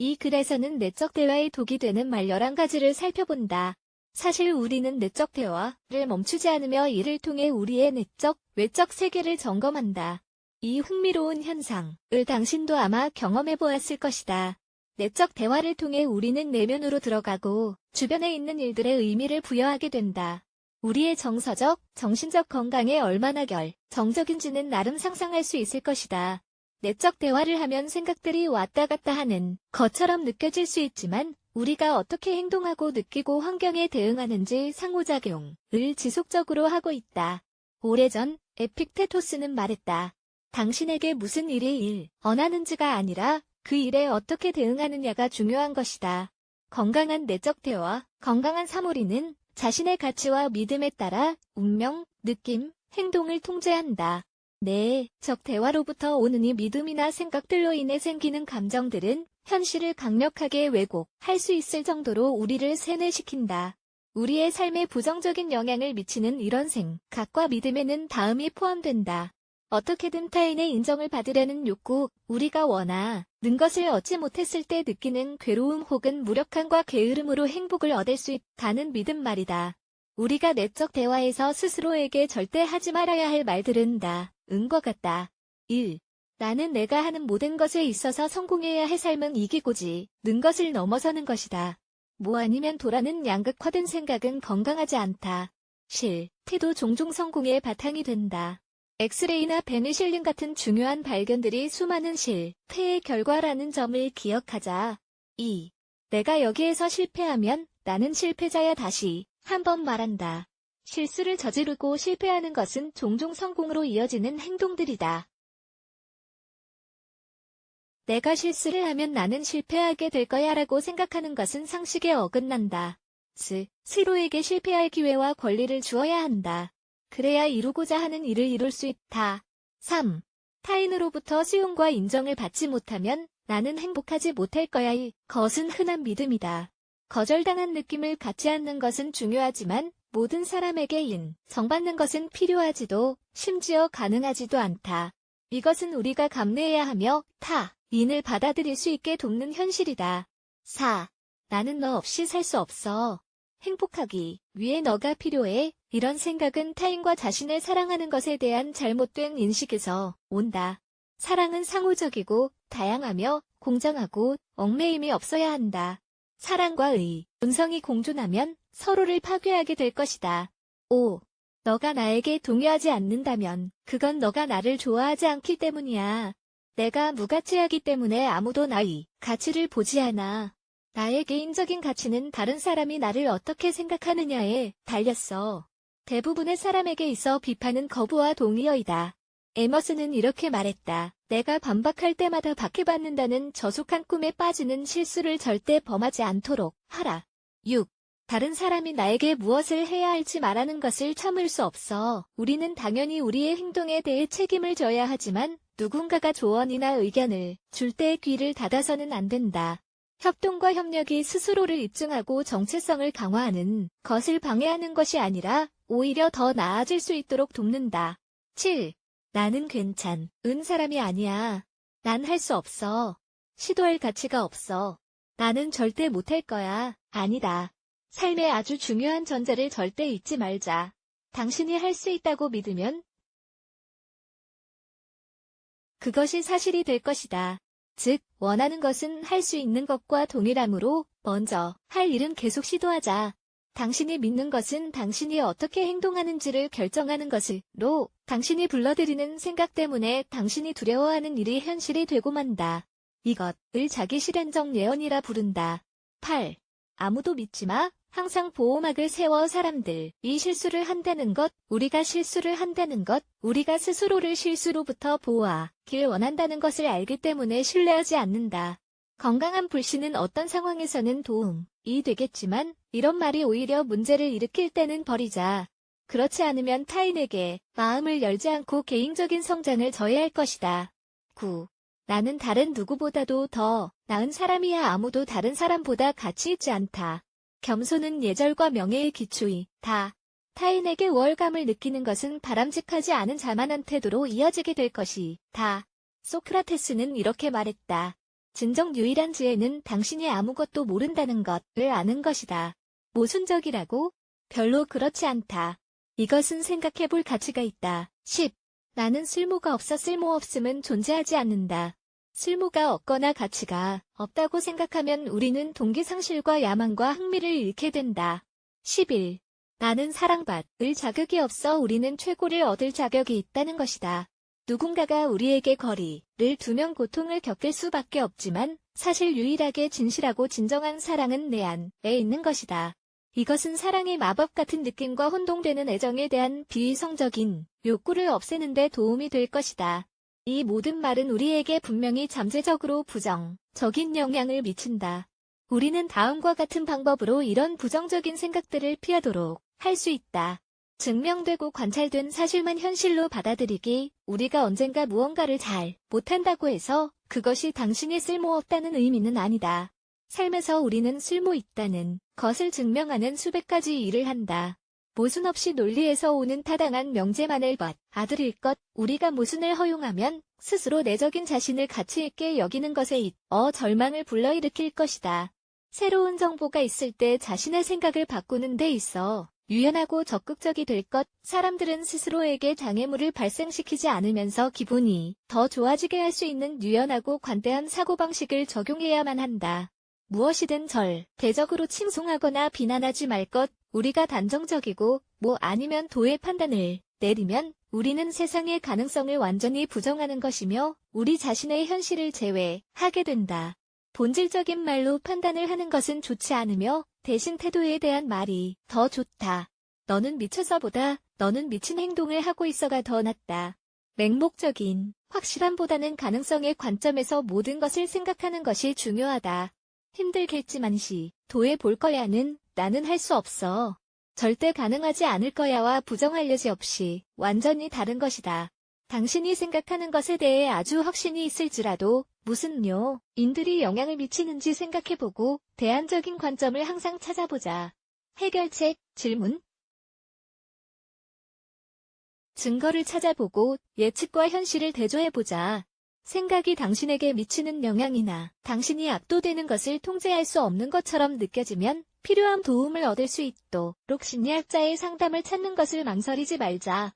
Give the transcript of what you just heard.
이 글에서는 내적 대화의 독이 되는 말 11가지를 살펴본다. 사실 우리는 내적 대화를 멈추지 않으며 이를 통해 우리의 내적, 외적 세계를 점검한다. 이 흥미로운 현상을 당신도 아마 경험해 보았을 것이다. 내적 대화를 통해 우리는 내면으로 들어가고 주변에 있는 일들의 의미를 부여하게 된다. 우리의 정서적, 정신적 건강에 얼마나 결, 정적인지는 나름 상상할 수 있을 것이다. 내적 대화를 하면 생각들이 왔다 갔다 하는 것처럼 느껴질 수 있지만 우리가 어떻게 행동하고 느끼고 환경에 대응하는지 상호작용을 지속적으로 하고 있다. 오래전 에픽테토스는 말했다. 당신에게 무슨 일이 일, 언하는지가 아니라 그 일에 어떻게 대응하느냐가 중요한 것이다. 건강한 내적 대화, 건강한 사물이는 자신의 가치와 믿음에 따라 운명, 느낌, 행동을 통제한다. 네, 적 대화로부터 오는 이 믿음이나 생각들로 인해 생기는 감정들은 현실을 강력하게 왜곡할 수 있을 정도로 우리를 세뇌시킨다. 우리의 삶에 부정적인 영향을 미치는 이런 생각과 믿음에는 다음이 포함된다. 어떻게든 타인의 인정을 받으려는 욕구, 우리가 원하는 것을 얻지 못했을 때 느끼는 괴로움 혹은 무력함과 게으름으로 행복을 얻을 수 있다는 믿음 말이다. 우리가 내적 대화에서 스스로에게 절대 하지 말아야 할 말들은 다, 은과 같다. 1. 나는 내가 하는 모든 것에 있어서 성공해야 할 삶은 이기고지, 는 것을 넘어서는 것이다. 뭐 아니면 도라는 양극화된 생각은 건강하지 않다. 실, 태도 종종 성공의 바탕이 된다. 엑스레이나 베니실린 같은 중요한 발견들이 수많은 실패의 결과라는 점을 기억하자. 2. 내가 여기에서 실패하면 나는 실패자야 다시 한 번 말한다. 실수를 저지르고 실패하는 것은 종종 성공으로 이어지는 행동들이다. 내가 실수를 하면 나는 실패하게 될 거야 라고 생각하는 것은 상식에 어긋난다. 스, 스로에게 실패할 기회와 권리를 주어야 한다. 그래야 이루고자 하는 일을 이룰 수 있다. 3. 타인으로부터 수용과 인정을 받지 못하면 나는 행복하지 못할 거야. 이 것은 흔한 믿음이다. 거절당한 느낌을 갖지 않는 것은 중요하지만 모든 사람에게 인정받는 것은 필요하지도 심지어 가능하지도 않다. 이것은 우리가 감내해야 하며 타, 인을 받아들일 수 있게 돕는 현실이다. 4. 나는 너 없이 살 수 없어. 행복하기 위해 너가 필요해. 이런 생각은 타인과 자신을 사랑하는 것에 대한 잘못된 인식에서 온다. 사랑은 상호적이고 다양하며 공정하고 얽매임이 없어야 한다. 사랑과 의, 본성이 공존하면 서로를 파괴하게 될 것이다. 5. 너가 나에게 동요하지 않는다면 그건 너가 나를 좋아하지 않기 때문이야. 내가 무가치하기 때문에 아무도 나의 가치를 보지 않아. 나의 개인적인 가치는 다른 사람이 나를 어떻게 생각하느냐에 달렸어. 대부분의 사람에게 있어 비판은 거부와 동의어이다. 에머슨은 이렇게 말했다. 내가 반박할 때마다 박해받는다는 저속한 꿈에 빠지는 실수를 절대 범하지 않도록 하라. 6. 다른 사람이 나에게 무엇을 해야 할지 말하는 것을 참을 수 없어. 우리는 당연히 우리의 행동에 대해 책임을 져야 하지만 누군가가 조언이나 의견을 줄 때 귀를 닫아서는 안 된다. 협동과 협력이 스스로를 입증하고 정체성을 강화하는 것을 방해하는 것이 아니라 오히려 더 나아질 수 있도록 돕는다. 7. 나는 괜찮 은 사람이 아니야. 난 할 수 없어. 시도할 가치가 없어. 나는 절대 못할 거야. 아니다. 삶의 아주 중요한 전제를 절대 잊지 말자. 당신이 할 수 있다고 믿으면 그것이 사실이 될 것이다. 즉, 원하는 것은 할 수 있는 것과 동일하므로 먼저 할 일은 계속 시도하자. 당신이 믿는 것은 당신이 어떻게 행동하는지를 결정하는 것으로 당신이 불러들이는 생각 때문에 당신이 두려워하는 일이 현실이 되고 만다. 이것을 자기 실현적 예언이라 부른다. 8. 아무도 믿지 마. 항상 보호막을 세워 사람들, 이 실수를 한다는 것, 우리가 실수를 한다는 것, 우리가 스스로를 실수로부터 보호하길 원한다는 것을 알기 때문에 신뢰하지 않는다. 건강한 불신은 어떤 상황에서는 도움이 되겠지만, 이런 말이 오히려 문제를 일으킬 때는 버리자. 그렇지 않으면 타인에게 마음을 열지 않고 개인적인 성장을 저해할 것이다. 9. 나는 다른 누구보다도 더 나은 사람이야 아무도 다른 사람보다 가치 있지 않다. 겸손은 예절과 명예의 기초이다. 타인에게 우월감을 느끼는 것은 바람직하지 않은 자만한 태도로 이어지게 될 것이다. 소크라테스는 이렇게 말했다. 진정 유일한 지혜는 당신이 아무것도 모른다는 것을 아는 것이다. 모순적이라고? 별로 그렇지 않다. 이것은 생각해 볼 가치가 있다. 10. 나는 쓸모가 없어 쓸모없음은 존재하지 않는다. 쓸모가 없거나 가치가 없다고 생각하면 우리는 동기상실과 야망과 흥미를 잃게 된다. 11. 나는 사랑받을 자격이 없어 우리는 최고를 얻을 자격이 있다는 것이다. 누군가가 우리에게 거리를 두면 고통을 겪을 수밖에 없지만 사실 유일하게 진실하고 진정한 사랑은 내 안에 있는 것이다. 이것은 사랑의 마법 같은 느낌과 혼동되는 애정에 대한 비이성적인 욕구를 없애는 데 도움이 될 것이다. 이 모든 말은 우리에게 분명히 잠재적으로 부정적인 영향을 미친다. 우리는 다음과 같은 방법으로 이런 부정적인 생각들을 피하도록 할 수 있다. 증명되고 관찰된 사실만 현실로 받아들이기, 우리가 언젠가 무언가를 잘 못한다고 해서 그것이 당신이 쓸모없다는 의미는 아니다. 삶에서 우리는 쓸모 있다는 것을 증명하는 수백 가지 일을 한다. 모순 없이 논리에서 오는 타당한 명제만을 받아들일 것, 우리가 모순을 허용하면 스스로 내적인 자신을 가치 있게 여기는 것에 있어 절망을 불러일으킬 것이다. 새로운 정보가 있을 때 자신의 생각을 바꾸는 데 있어 유연하고 적극적이 될 것, 사람들은 스스로에게 장애물을 발생시키지 않으면서 기분이 더 좋아지게 할 수 있는 유연하고 관대한 사고방식을 적용해야만 한다. 무엇이든 절, 대적으로 칭송하거나 비난하지 말 것, 우리가 단정적이고, 뭐 아니면 도의 판단을 내리면 우리는 세상의 가능성을 완전히 부정하는 것이며 우리 자신의 현실을 제외하게 된다. 본질적인 말로 판단을 하는 것은 좋지 않으며 대신 태도에 대한 말이 더 좋다. 너는 미쳐서보다 너는 미친 행동을 하고 있어가 더 낫다. 맹목적인 확실함보다는 가능성의 관점에서 모든 것을 생각하는 것이 중요하다. 힘들겠지만 시 도에 볼 거야는 나는 할 수 없어. 절대 가능하지 않을 거야와 부정할 여지 없이 완전히 다른 것이다. 당신이 생각하는 것에 대해 아주 확신이 있을지라도 무슨 요 인들이 영향을 미치는지 생각해보고 대안적인 관점을 항상 찾아보자. 해결책, 질문 증거를 찾아보고 예측과 현실을 대조해보자. 생각이 당신에게 미치는 영향이나 당신이 압도되는 것을 통제할 수 없는 것처럼 느껴지면 필요한 도움을 얻을 수 있도록 심리학자의 상담을 찾는 것을 망설이지 말자.